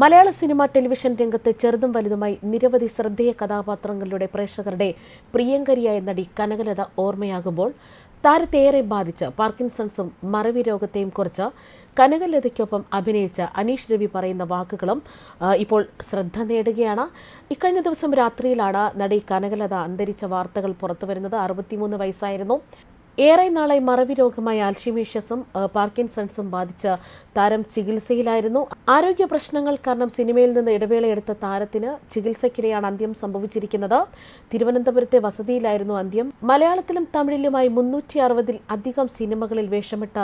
മലയാള cinema television രംഗത്ത് ചെറുതും വലുതുമായി നിരവധി ശ്രദ്ധേയ കഥാപാത്രങ്ങളിലൂടെ പ്രേക്ഷകരുടെ പ്രിയങ്കരിയായ നടി കനകലത ഓർമ്മയാകുമ്പോൾ താരത്തേറെ ബാധിച്ച പാർക്കിൻസൺസും മറവി രോഗത്തെയും കുറിച്ച് കനകലതയ്ക്കൊപ്പം അഭിനയിച്ച അനീഷ് രവി പറയുന്ന വാക്കുകളും ഇപ്പോൾ ശ്രദ്ധ നേടുകയാണ്. ഇക്കഴിഞ്ഞ ദിവസം രാത്രിയിലാണ് നടി കനകലത അന്തരിച്ച വാർത്തകൾ പുറത്തുവരുന്നത്. അറുപത്തിമൂന്ന് വയസ്സായിരുന്നു. ഏറെ നാളായി മറവി രോഗമായ ആൽഷിമേഷ്യസും പാർക്കിൻസൺസും ബാധിച്ച താരം ചികിത്സയിലായിരുന്നു. ആരോഗ്യ പ്രശ്നങ്ങൾ കാരണം സിനിമയിൽ നിന്ന് ഇടവേളയെടുത്ത താരത്തിന് ചികിത്സയ്ക്കിടെയാണ് അന്ത്യം സംഭവിച്ചിരിക്കുന്നത്. തിരുവനന്തപുരത്തെ വസതിയിലായിരുന്നു അന്ത്യം. മലയാളത്തിലും തമിഴിലുമായി മുന്നൂറ്റി അറുപതിൽ അധികം സിനിമകളിൽ വേഷമിട്ട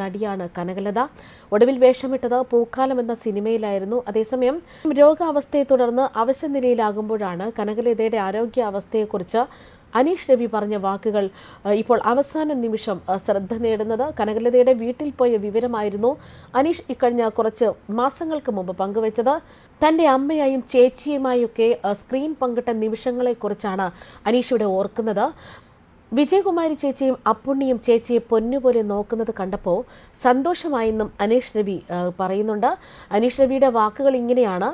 നടിയാണ് കനകലത. ഒടുവിൽ വേഷമിട്ടത് പൂക്കാലം എന്ന സിനിമയിലായിരുന്നു. അതേസമയം രോഗാവസ്ഥയെ തുടർന്ന് അവശനിലയിലാകുമ്പോഴാണ് കനകലതയുടെ ആരോഗ്യാവസ്ഥയെക്കുറിച്ച് അനീഷ് രവി പറഞ്ഞ വാക്കുകൾ ഇപ്പോൾ അവസാന നിമിഷം ശ്രദ്ധ നേടുന്നത്. കനകലതയുടെ വീട്ടിൽ പോയ വിവരമായിരുന്നു അനീഷ് ഇക്കഴിഞ്ഞ കുറച്ച് മാസങ്ങൾക്ക് മുമ്പ് പങ്കുവച്ചത്. തന്റെ അമ്മയായും ചേച്ചിയുമായൊക്കെ സ്ക്രീൻ പങ്കിട്ട നിമിഷങ്ങളെക്കുറിച്ചാണ് അനീഷ് ഇവിടെ ഓർക്കുന്നത്. വിജയകുമാരി ചേച്ചിയും അപ്പുണ്ണിയും ചേച്ചിയെ പൊന്നുപോലെ നോക്കുന്നത് കണ്ടപ്പോൾ സന്തോഷമായെന്നും അനീഷ് രവി പറയുന്നുണ്ട്. അനീഷ് രവിയുടെ വാക്കുകൾ ഇങ്ങനെയാണ്.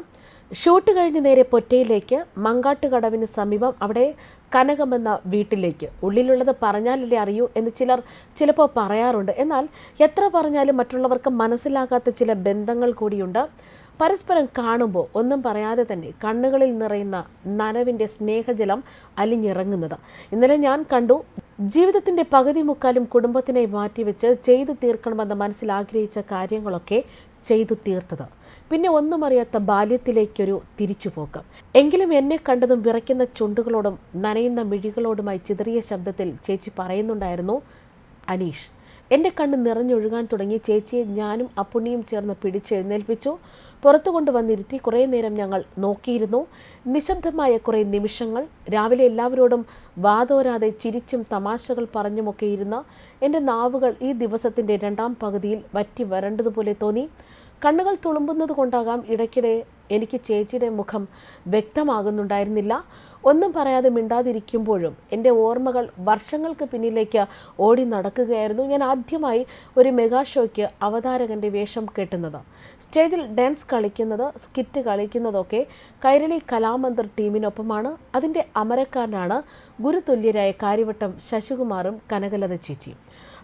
ഷൂട്ട് കഴിഞ്ഞ് നേരെ പൊറ്റയിലേക്ക് മങ്കാട്ടുകടവിന് സമീപം അവിടെ കനകമെന്ന വീട്ടിലേക്ക്. ഉള്ളിലുള്ളത് പറഞ്ഞാലല്ലേ അറിയൂ എന്ന് ചിലർ ചിലപ്പോൾ പറയാറുണ്ട്. എന്നാൽ എത്ര പറഞ്ഞാലും മറ്റുള്ളവർക്ക് മനസ്സിലാകാത്ത ചില ബന്ധങ്ങൾ കൂടിയുണ്ട്. പരസ്പരം കാണുമ്പോൾ ഒന്നും പറയാതെ തന്നെ കണ്ണുകളിൽ നിറയുന്ന നനവിന്റെ സ്നേഹജലം അലിഞ്ഞിറങ്ങുന്നത്. ഇന്നലെ ഞാൻ കണ്ടു ജീവിതത്തിന്റെ പകുതി മുക്കാലും കുടുംബത്തിനെ മാറ്റിവെച്ച് ചെയ്തു തീർക്കണമെന്ന് മനസ്സിലാഗ്രഹിച്ച കാര്യങ്ങളൊക്കെ ചെയ്തു തീർത്തത്. പിന്നെ ഒന്നും അറിയാത്ത ബാല്യത്തിലേക്കൊരു തിരിച്ചുപോക്ക്. എങ്കിലും എന്നെ കണ്ടതും വിറയ്ക്കുന്ന ചുണ്ടുകളോടും നനയുന്ന മിഴികളോടുമായി ചിതറിയ ശബ്ദത്തിൽ ചേച്ചി പറയുന്നുണ്ടായിരുന്നു അനീഷ് എന്റെ കണ്ണ് നിറഞ്ഞൊഴുകാൻ തുടങ്ങി ചേച്ചിയെ ഞാനും അപ്പുണ്ണിയും ചേർന്ന് പിടിച്ചെഴുന്നേൽപ്പിച്ചു. പുറത്തു കൊണ്ടുവന്നിരുത്തി കുറേ നേരം ഞങ്ങൾ നോക്കിയിരുന്നു. നിശബ്ദമായ കുറേ നിമിഷങ്ങൾ രാവിലെ എല്ലാവരോടും വാതോരാതെ ചിരിച്ചും തമാശകൾ പറഞ്ഞുമൊക്കെ ഇരുന്ന എന്റെ നാവുകൾ ഈ ദിവസത്തിന്റെ രണ്ടാം പകുതിയിൽ വറ്റി വരണ്ടതുപോലെ തോന്നി. കണ്ണുകൾ തുളുമ്പുന്നത് കൊണ്ടാകാം ഇടയ്ക്കിടെ എനിക്ക് ചേച്ചിയുടെ മുഖം വ്യക്തമാകുന്നുണ്ടായിരുന്നില്ല. ഒന്നും പറയാതെ മിണ്ടാതിരിക്കുമ്പോഴും എന്റെ ഓർമ്മകൾ വർഷങ്ങൾക്ക് പിന്നിലേക്ക് ഓടി നടക്കുകയായിരുന്നു. ഞാൻ ആദ്യമായി ഒരു മെഗാ ഷോയ്ക്ക് അവതാരകന്റെ വേഷം കെട്ടുന്നത്. സ്റ്റേജിൽ ഡാൻസ് കളിക്കുന്നത് സ്കിറ്റ് കളിക്കുന്നതൊക്കെ കൈരളി കലാമന്ദർ ടീമിനൊപ്പമാണ്. അതിന്റെ അമരക്കാരനാണ് ഗുരുതുല്യരായ കാര്യവട്ടം ശശികുമാറും കനകലത ചേച്ചിയും.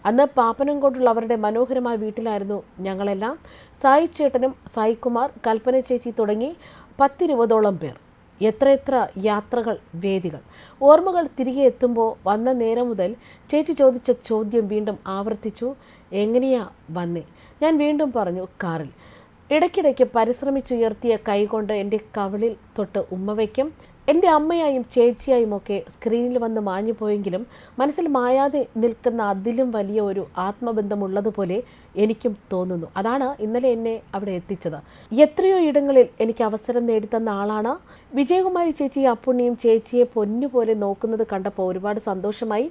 അന്ന് പാപ്പനംകോട്ടുള്ള അവരുടെ മനോഹരമായ വീട്ടിലായിരുന്നു ഞങ്ങളെല്ലാം. സായി ചേട്ടനും സായികുമാർ കൽപ്പന ചേച്ചി തുടങ്ങി പത്തിരുപതോളം പേർ. എത്രയെത്ര യാത്രകൾ വേദികൾ. ഓർമ്മകൾ തിരികെ എത്തുമ്പോൾ വന്ന നേരം മുതൽ ചേച്ചി ചോദിച്ച ചോദ്യം വീണ്ടും ആവർത്തിച്ചു. എങ്ങനെയാ വന്നേ? ഞാൻ വീണ്ടും പറഞ്ഞു കാറിൽ. ഇടയ്ക്കിടയ്ക്ക് പരിശ്രമിച്ചുയർത്തിയ കൈകൊണ്ട് എന്റെ കവിളിൽ തൊട്ട് ഉമ്മ വയ്ക്കും. എന്റെ അമ്മയായും ചേച്ചിയായും ഒക്കെ സ്ക്രീനിൽ വന്ന് മാഞ്ഞു പോയെങ്കിലും മനസ്സിൽ മായാതെ നിൽക്കുന്ന അതിലും വലിയ ഒരു ആത്മബന്ധമുള്ളതുപോലെ എനിക്കും തോന്നുന്നു. അതാണ് ഇന്നലെ എന്നെ അവിടെ എത്തിച്ചത്. എത്രയോ ഇടങ്ങളിൽ എനിക്ക് അവസരം നേടിത്തന്ന ആളാണ്. വിജയകുമാരി ചേച്ചി അപ്പുണ്ണിയും ചേച്ചിയെ പൊന്നുപോലെ നോക്കുന്നത് കണ്ടപ്പോൾ ഒരുപാട് സന്തോഷമായി.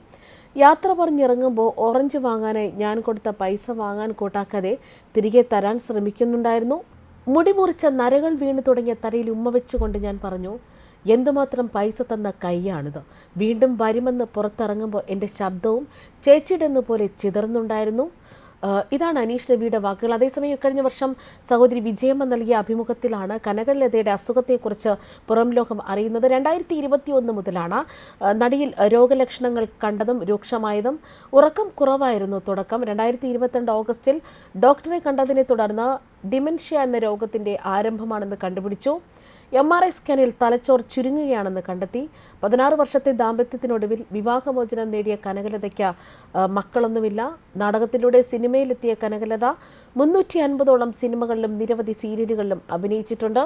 യാത്ര പറഞ്ഞിറങ്ങുമ്പോൾ ഓറഞ്ച് വാങ്ങാനായി ഞാൻ കൊടുത്ത പൈസ വാങ്ങാൻ കൂട്ടാക്കാതെ തിരികെ തരാൻ ശ്രമിക്കുന്നുണ്ടായിരുന്നു. മുടി മുറിച്ച നരകൾ വീണു തുടങ്ങിയ തലയിൽ ഉമ്മ വെച്ചുകൊണ്ട് ഞാൻ പറഞ്ഞു എന്തുമാത്രം പൈസ തന്ന കൈയാണിത്? വീണ്ടും വരുമെന്ന് പുറത്തിറങ്ങുമ്പോൾ എന്റെ ശബ്ദവും ചേച്ചിയുടെ പോലെ ചിതർന്നുണ്ടായിരുന്നു ആഹ് ഇതാണ് അനീഷ് രവിയുടെ വാക്കുകൾ. അതേസമയം കഴിഞ്ഞ വർഷം സഹോദരി വിജയമ്മ നൽകിയ അഭിമുഖത്തിലാണ് കനകലതയുടെ അസുഖത്തെക്കുറിച്ച് പുറം ലോകം അറിയുന്നത്. രണ്ടായിരത്തി ഇരുപത്തി ഒന്ന് മുതലാണ് നടിയിൽ രോഗലക്ഷണങ്ങൾ കണ്ടതും രൂക്ഷമായതും ഉറക്കം കുറവായിരുന്നു തുടക്കം. രണ്ടായിരത്തി ഇരുപത്തിരണ്ട് ഓഗസ്റ്റിൽ ഡോക്ടറെ കണ്ടതിനെ തുടർന്ന് ഡിമെൻഷ്യ എന്ന രോഗത്തിന്റെ ആരംഭമാണെന്ന് കണ്ടുപിടിച്ചു. എം ആർ ഐ സ്കാനിൽ തലച്ചോർ ചുരുങ്ങുകയാണെന്ന് കണ്ടെത്തി. പതിനാറ് വർഷത്തെ ദാമ്പത്യത്തിനൊടുവിൽ വിവാഹമോചനം നേടിയ കനകലതയ്ക്ക് മക്കളൊന്നുമില്ല. നാടകത്തിലൂടെ സിനിമയിലെത്തിയ കനകലത മുന്നൂറ്റി അൻപതോളം സിനിമകളിലും നിരവധി സീരിയലുകളിലും അഭിനയിച്ചിട്ടുണ്ട്.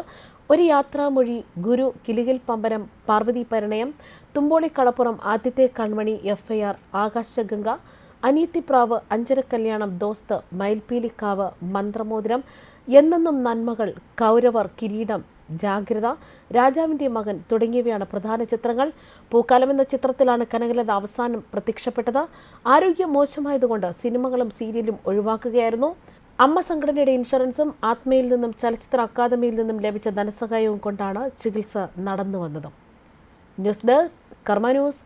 ഒരു യാത്രാമൊഴി ഗുരു കിലികിൽ പമ്പരം Parvathi Parinayam Thumboli Kalappuram Aadyathe Kanmani F I R Aakashaganga Aniyathipravu Anchara Kalyanam Dosth Mayilpeelikkavu മന്ത്രമോതിരം എന്നെന്നും നന്മകൾ കൗരവർ കിരീടം ജാഗ്രത രാജാവിന്റെ മകൻ തുടങ്ങിയവയാണ് പ്രധാന ചിത്രങ്ങൾ. പൂക്കാലം എന്ന ചിത്രത്തിലാണ് കനകലത അവസാനം പ്രത്യക്ഷപ്പെട്ടത്. ആരോഗ്യം മോശമായതുകൊണ്ട് സിനിമകളും സീരിയലും ഒഴിവാക്കുകയായിരുന്നു. അമ്മ സംഘടനയുടെ ഇൻഷുറൻസും ആത്മയിൽ നിന്നും ചലച്ചിത്ര അക്കാദമിയിൽ നിന്നും ലഭിച്ച ധനസഹായവും കൊണ്ടാണ് ചികിത്സ നടന്നു വന്നത് ന്യൂസ് ഡെസ്ക് കർമ്മ ന്യൂസ്.